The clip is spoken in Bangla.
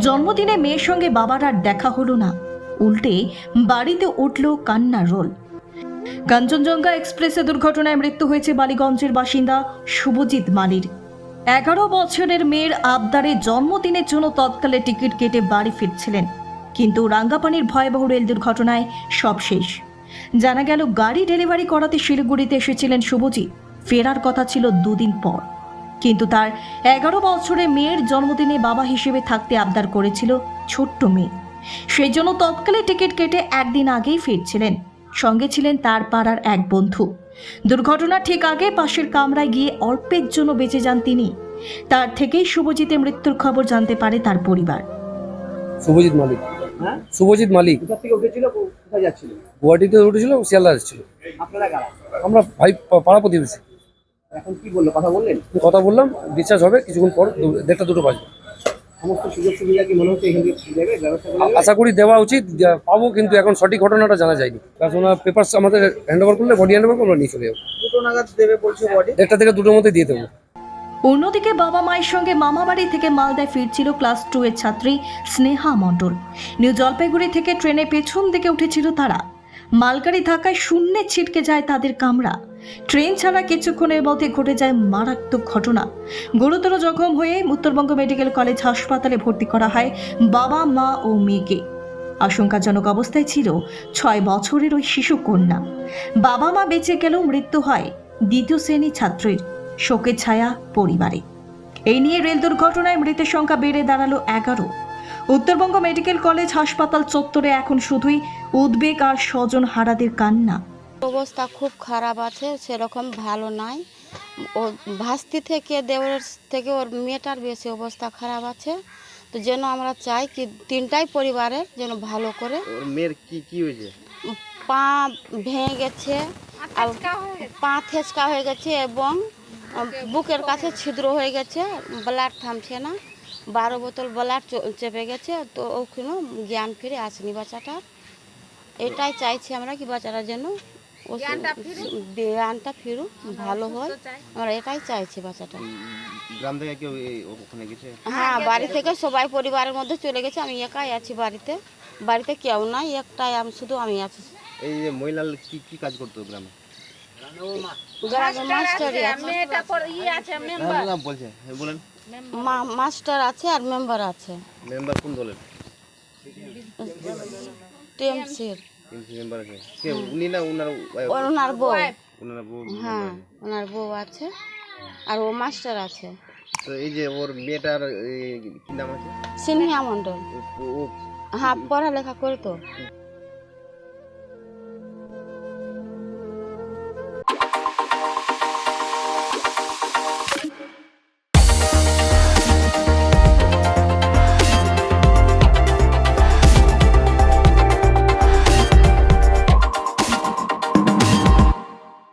জন্মদিনে মেয়ের সঙ্গে বাবার আর দেখা হলো না। উল্টে বাড়িতে উঠল কান্নার রোল। কাঞ্চনজঙ্ঘা এক্সপ্রেসে দুর্ঘটনায় মৃত্যু হয়েছে বালিগঞ্জের বাসিন্দা শুভজিৎ মালির। এগারো বছরের মেয়ের আবদারে জন্মদিনের জন্য তৎকালে টিকিট কেটে বাড়ি ফিরছিলেন। কিন্তু রাঙ্গাপানির ভয়াবহ রেল দুর্ঘটনায় সব শেষ। জানা গেল, গাড়ি ডেলিভারি করাতে শিলিগুড়িতে এসেছিলেন শুভজিৎ। ফেরার কথা ছিল দুদিন পর। কিন্তু তার এগারো বছরের মেয়ের জন্মদিনে বাবা হিসেবে থাকতে আবদার করেছিল ছোট্ট মেয়ে। সেই জন্য তৎকালে টিকিট কেটে একদিন আগেই ফিরছিলেন। সঙ্গে ছিলেন তার পাড়ার এক বন্ধু। দুর্ঘটনার ঠিক আগে পাশের কামরায় গিয়ে অল্পের জন্য বেঁচে যান তিনি। তার থেকেই শুভজিতের মৃত্যুর খবর জানতে পারে তার পরিবার। শুভজিৎ মালিক। হ্যাঁ? শুভজিৎ মালিক। কোথা থেকে উঠেছিল? কোথায় যাচ্ছিল? গুয়াহাটিতে উঠেছিল শিয়ালদা এসেছিল। আমরা ভাই পাড়া প্রতিবেশী। এখন কি বলল? কথা বললেন? কথা বললাম ডিসচার্জ হবে কিছুক্ষণ পর দু- দেড়টা দুটো বাজবে। সমস্ত সুযোগ সুবিধা কি মনে হচ্ছে এখান থেকে ব্যবস্থা আশা করি দেওয়া উচিত পাবো কিন্তু এখন সঠিক ঘটনাটা জানা যায়নি। কারণ ওনার পেপারস আমাদের হ্যান্ড ওভার করলে বডি হ্যান্ড ওভার করলে নিয়ে চলে যাব। দুটো নাগাদ দেবে বলছে বডি দেড়টা থেকে দুটোর মধ্যে দিয়ে দেবো। অন্যদিকে বাবা মায়ের সঙ্গে মামাবাড়ি থেকে মালদায় ফিরছিল ক্লাস টু এর ছাত্রী স্নেহা মণ্ডল। নিউ জলপাইগুড়ি থেকে ট্রেনে পেছন দিকে উঠেছিল তারা। মালগাড়ি ধাক্কায় শূন্যে ছিটকে যায় তাদের কামরা। ট্রেন ছাড়া কিছুক্ষণের মধ্যে ঘটে যায় মারাত্মক ঘটনা। গুরুতর জখম হয়ে উত্তরবঙ্গ মেডিকেল কলেজ হাসপাতালে ভর্তি করা হয় বাবা, মা ও মেয়েকে। আশঙ্কাজনক অবস্থায় ছিল ছয় বছরের ওই শিশু কন্যা বাবা, মা বেঁচে গেলেও মৃত্যু হয় দ্বিতীয় শ্রেণি ছাত্রের শোকের ছায়া পরিবারে। এই নিয়ে রেল দুর্ঘটনায় মৃতের সংখ্যা বেড়ে দাঁড়াল এগারো। উত্তরবঙ্গ মেডিকেল কলেজ হাসপাতাল চত্বরে এখন শুধুই উদ্বেগ আর স্বজন হারাদের কান্না। অবস্থা খুব খারাপ আছে সেরকম ভালো নাই। ও ভাস্তি থেকে দেওয়ার থেকে ওর মেয়েটার বেশি অবস্থা খারাপ আছে। তো যেন আমরা চাই কি তিনটাই পরিবারের যেন ভালো করে ওর মেয়ের কি কি হয়েছে? পা ভেঙে গেছে আর পা থেচকা হয়ে গেছে এবং বুকের কাছে ছিদ্র হয়ে গেছে ব্লাড থামছে না। বারো বোতল ব্লাড চেপে গেছে তো ওখানে জ্ঞান ফিরে আসেনি বাচ্চাটার। এটাই চাইছি আমরা কি বাচ্চাটার জন্য ও জ্ঞানটা ফিরুক। ভালো হয়। আমরা এটাই চাইছি বাচ্চাটা। গ্রাম থেকে কেউ ওখানে গেছে? হ্যাঁ বাড়ি থেকে সবাই পরিবারের মধ্যে চলে গেছে আমি একাই আছি বাড়িতে। বাড়িতে কেউ নাই একটাই আমি শুধু আমি আছি। এই যে মহিলা কি কি কাজ করতো গ্রামে? আছে হ্যাঁ, হ্যাঁ, বলেন। মা- মাস্টার আছে আর মেম্বার আছে। মেম্বার কোন দলের? টিএমসির এমসি মেম্বার আছে। কে উনি না উনার ওনার বউ। হ্যাঁ ওনার বউ আছে। আর ও মাস্টার আছে। তো এই যে ওর মেয়েটার এই, কি নাম আছে? সিনহিয়া মণ্ডল। ও- ও হ্যাঁ পড়ালেখা করে তো। কি-